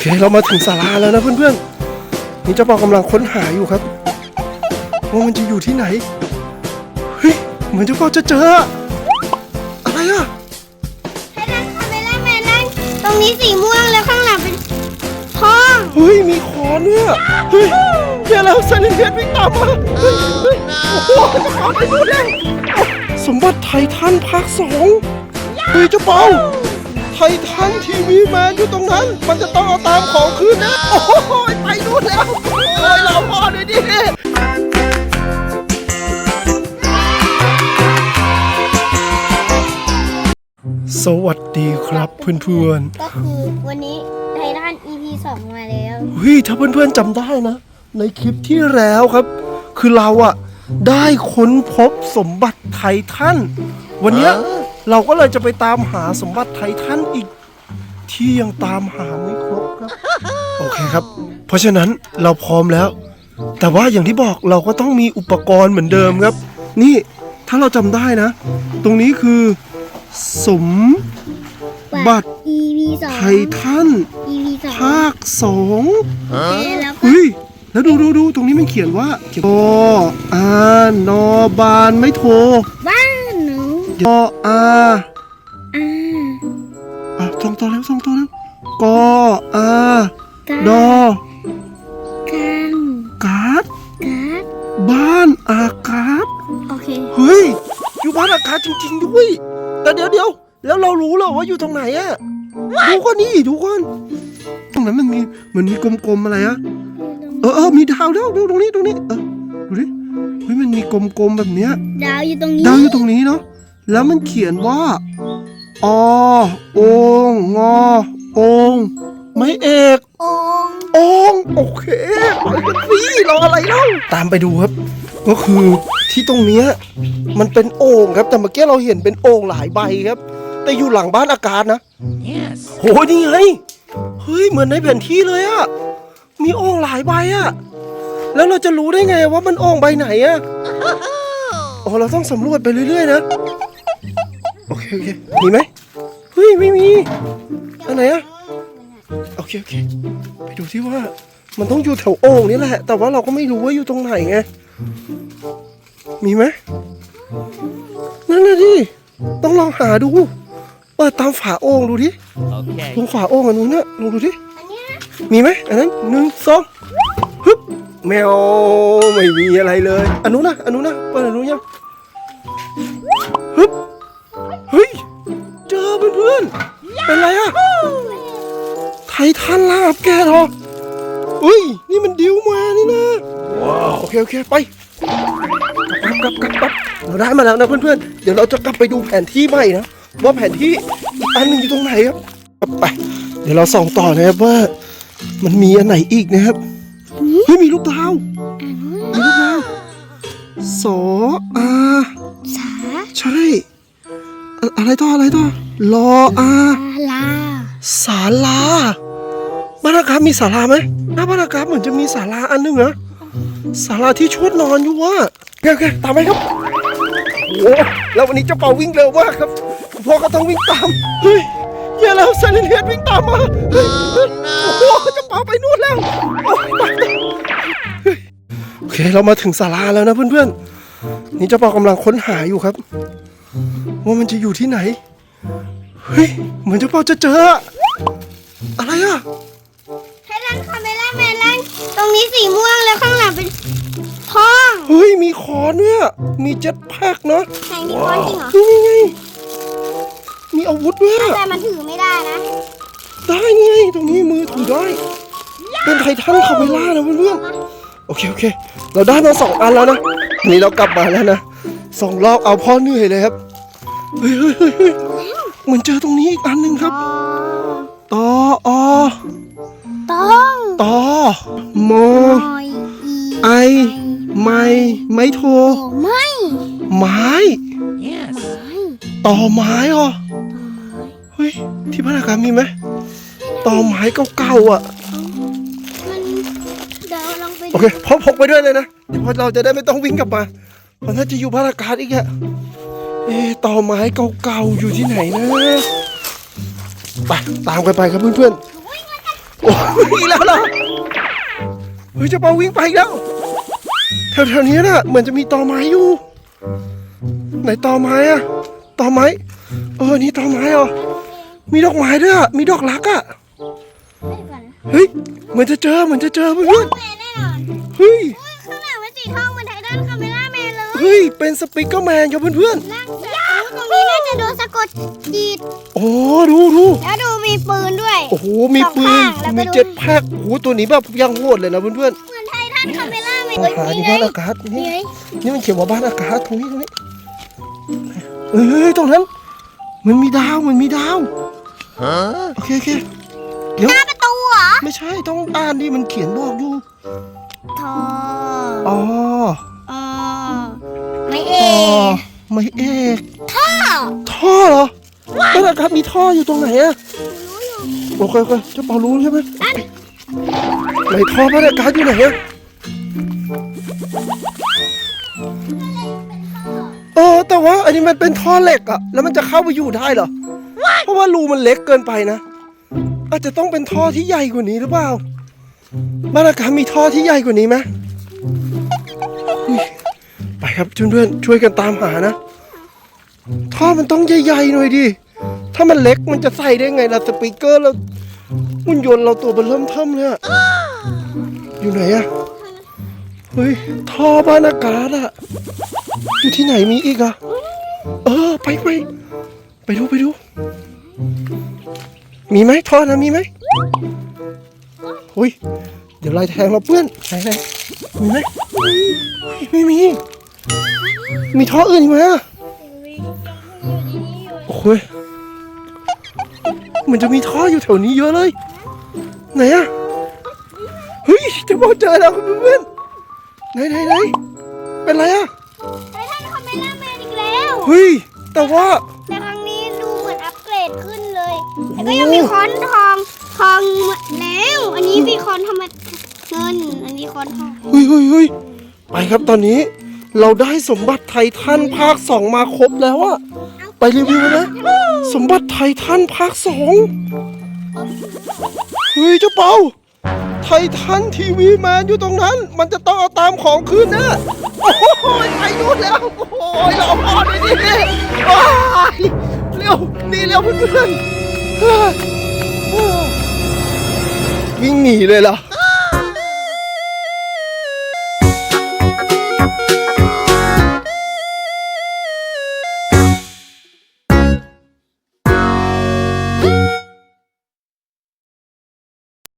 เคเรามาถึงศาลาแล้วนะเพื่อนๆนี่เจ้าปอกำลังค้นหาอยู่ครับว่ามันจะอยู่ที่ไหนเฮ้ยเหมือนเจ้าปอจะเจอ อะไรอะให้นั่งคาเมล่าแมนนั่งตรงนี้สีม่วงแล้วข้างหลังเป็นทองเฮ้ยมีคอนเนี่ยเฮ้ยเดี๋ยวเราเซนิเทียนวิ่งตามมาเฮ้ยเฮ้ยโอ้โหเจะเปาไปดูแล้วสมบัติไททันภาคสองเฮ้ยเจ้าเปา ไททันทีวีแมนอยู่ตรงนั้น มันจะต้องเอาตามของคืนนะ โอ้โหไปดูนแล้วโอ้ยเราพ่อหน่อยดิสวัสดีครับเพื่อนๆก็คือวันนี้ไททัน EP 2 มาแล้วเฮ้ยถ้าเพื่อนๆจำได้นะ ในคลิปที่แล้วครับ คือเราอะได้ค้นพบสมบัติไททัน วันเนี้ย เราก็เลยจะไปตามหาสมบัติไททันอีก ที่ยังตามหาไม่ครบครับ โอเคครับ เพราะฉะนั้นเราพร้อมแล้ว แต่ว่าอย่างที่บอกเราก็ต้องมีอุปกรณ์เหมือนเดิมครับ นี่ถ้าเราจำได้นะ ตรงนี้คือสมบัติ EP 2ไททัน EP ภาคสอง2แล้วก็ เฮ้ย แล้วดูดูดูตรงนี้มันเขียนว่าเขียนออานอบานไม่โทรบ้านหนู ยออาอ่าอะส่งต่อแล้วส่งต่อแล้วกออากาดอกังการ์ดการ์ดบ้านอากาศโอเค เฮ้ย อยู่บ้านอากาศจริง ๆ ด้วย แต่เดี๋ยวเดี๋ยวแล้วเรารู้แล้วว่าอยู่ตรงไหนอะดูก่อนนี่ดูก่อนตรงนั้นมันมีเหมือนมีกลมๆอะไรอะเออเออมีดาวแล้วดูตรงนี้ตรงนี้ เออดูดิเฮ้ยมันมีกลมๆแบบเนี้ยดาวอยู่ตรงนี้ดาวอยู่ตรงนี้เนาะ แล้วมันเขียนว่าอองงอองไม่เอกโอ่งองโอเคไปกันสิรออะไรเล่าตามไปดูครับ ก็คือที่ตรงเนี้ยมันเป็นโอ่งครับแต่เมื่อกี้เราเห็นเป็นโอ่งหลายใบครับ แต่อยู่หลังบ้านอากาศนะ Yes. โหนี่ไงเฮ้ยเหมือนในแผนที่เลยอะมีโอ่งหลายใบอะแล้วเราจะรู้ได้ไงว่ามันโอ่งใบไหนอะโอ้เราต้องสำรวจไปเรื่อยๆนะ โอเคโอเคมีไหมเฮ้ยไม่มีอันไหนอะโอเคโอเค ไปดูที่ว่า มันต้องอยู่แถวโอ่งนี่แหละ แต่ว่าเราก็ไม่รู้ว่าอยู่ตรงไหนไงมีไหมนั่นน่ะดิต้องลองหาดู เปิดตามฝาโอ่งดูดิ Okay. ตรงฝาโอ่งอันนู้นนะลองดูดิอันเนี้ยมีไหมอันนั้นหนึ่งสองฮึบแมวไม่มีอะไรเลยอันนู้นนะอันนู้นนะเปิดอันนู้นยังฮึบ เฮ้ย เจอเพื่อนๆเป็นไรอะไททันลาบแกเหรอเฮ้ย นี่มันดิวมานี่นะโอเค โอเค ไปกลับกลับกลับกลับเราได้มาแล้วนะเพื่อนๆ เดี๋ยวเราจะกลับไปดูแผนที่ใหม่นะ ว่าแผนที่อีกอันหนึ่งอยู่ตรงไหนครับ ไป เดี๋ยวเราส่องต่อนะครับว่า มันมีอันไหนอีกนะครับ เฮ้ย มีลูกดาว มีลูกดาวสออาสาใช่ อะอะไรต่ออะไรต่อรออาลาศาลาบ้านอากาศมีศาลาไหมหน้าบ้านอากาศเหมือนจะมีศาลาอันหนึงนะศาลาที่ชวดนอนอยู่ว่ะโอเคโอเคตามไปครับโอ้แล้ววันนี้เจ้าเป่าวิ่งเร็วมากครับพ่อก็ต้องวิ่งตามเฮ้ยอย่าแล้วเซนิเทียนวิ่งตามมาเฮ้ยเฮ้ยโอ้โหเจ้าเป่าไปนู่นแล้วโอ้ยไปเฮ้ยโอเคเรามาถึงศาลาแล้วนะเพื่อนๆนี่เจ้าเป่ากำลังค้นหาอยู่ครับ ว่ามันจะอยู่ที่ไหน เฮ้ย เหมือนเจ้าเป่าจะเจอ อะไรอะให้นั่งคาเมล่าแมนนั่งตรงนี้สีม่วงแล้วข้างหลังเป็นทองเฮ้ย มีคอนเนี่ยมีเจ็ตแพ็กเนาะแทงที่ก้อนจริงเหรอนี่ไงไงมีอาวุธด้วยอะแต่มันถือไม่ได้นะ ได้นี่ไง ตรงนี้มือถือได้ เป็นไททันคาเวล่านะเพื่อนๆโอเคโอเค เราได้มาสองอันแล้วนะอันนี้เรากลับมาแล้วนะสองรอบเอาพ่อเหนื่อยเลยครับ เฮ้ยเฮ้ยเฮ้ยเฮ้ยเหมือนเจอตรงนี้อีกอันหนึ่งครับตออต้องตอมอมอยอีไอ ไม่ไม่โทรโอ้ไม่ไม้ Yes. ต่อไม้เหรอเฮ้ยที่บ้านอากาศมีไหมต่อไม้เก่าๆอะมันเดี๋ยวลองไปโอเคพอพกไปด้วยเลยนะเดี๋ยวเราจะได้ไม่ต้องวิ่งกลับมาเพราะถ้าจะอยู่บ้านอากาศอีกอะ เอ๊ะต่อไม้เก่าๆอยู่ที่ไหนนะไปตามกันไปครับเพื่อนๆโออ้ยอีกแล้วเหรอเฮ้ยเจะเปาวิ่งไปอีกแล้วแถวๆนี้น่ะเหมือนจะมีตอไม้อยู่ ไหนตอไม้อะตอไม้ เออนี่ตอไม้เหรอมีดอกไม้ด้วยอะมีดอกรักอะไม่ก่อนนะเฮ้ยเหมือนจะเจอเหมือนจะเจอเพื่อนแฮ้ย เป็นสปิกเกอร์แมนครับเพื่อนนั่งจากตรงนี้น่าจะโดนสะกดจิต ๆ โอ้ดูดูแล้วดูมีปืนด้วย โอ้โห มีปืน สองข้างแล้วก็มีดู เจ็ตแพ็คโอ้โหตัวนี้แบบยังโหดเลยนะเพื่อนเหมือนไททันคาเมล่าแมนๆอาหารที่บ้านอากาศนี่นี่ไงนี่มันเขียนว่าบ้านอากาศตรงนี้ตรงนี้เฮ้ยเฮ้ยตรงนั้น มันมีดาว มันมีดาว โอเคโอเคเดี๋ยวหน้าประตูเหรอไม่ใช่ต้องอ่านดิมันเขียนบอกอยู่ ทออ๋ออ๋อไม่เออ๋อไม่เอกท่อท่อเหรอบ้านอากาศมีท่ออยู่ตรงไหนอะโอเคโอเคเจะเปารู้ใช่ไหมอันไหนท่อบ้านอากาศอยู่ไหนอะเออแต่ว่าอันนี้มันเป็นท่อเหล็กอะแล้วมันจะเข้าไปอยู่ได้เหรอเพราะว่ารูมันเล็กเกินไปนะ อาจจะต้องเป็นท่อที่ใหญ่กว่านี้หรือเปล่าบ้านอากาศมีท่อที่ใหญ่กว่านี้ไหมอุ๊ยไป ครับเพื่อนๆช่วยกันตามหานะ ท่อมันต้องใหญ่ๆหน่อยดิ ถ้ามันเล็กมันจะใส่ได้ไงล่ะสปีกเกอร์แล้วหุ่นยนต์เราตัวเบนเริ่มเทิมเลยอะอยู่ไหนอะเฮ้ยท่อบ้านอากาศอะอยู่ที่ไหนมีอีกอะเออไปไปไปดูไปดู มีไหมท่อนะมีไหมอุ้ยเดี๋ยวลายแทงเราเปื้อนไหนไหนมีไหมไม่มี มีท่ออื่นอีกไหมอะโอ้ยมันจะมีท่ออยู่แถวนี้เยอะเลย ไหนอะเฮ้ยจะบอกเจอแล้วคุณเพื่อนๆไหนไหนไหนเป็นไรอะไททันคาเมล่าแมนอีกแล้วเฮ้ยแต่ว่าแต่ครั้งนี้ดูเหมือนอัปเกรดขึ้นเลยแล้วก็ยังมีค้อนทองทองแล้ว อันนี้มีค้อนทำไมเงินอันนี้ค้อนทองเฮ้ยเฮ้ยเฮ้ยไปครับตอนนี้ เราได้สมบัติไททันภาคสองมาครบแล้วอะไปรีวิวนะ สมบัติไททันภาคสองเฮ้ยเจ้าเปาไททันทีวีแมนอยู่ตรงนั้น มันจะต้องเอาตามของคืนแนะ โอ้โหไปนู่นแล้ว โอ้โหเราพอดดิว้ายเร็วนี่เร็วเพื่อนๆวิ่งหนีเลยเหรอ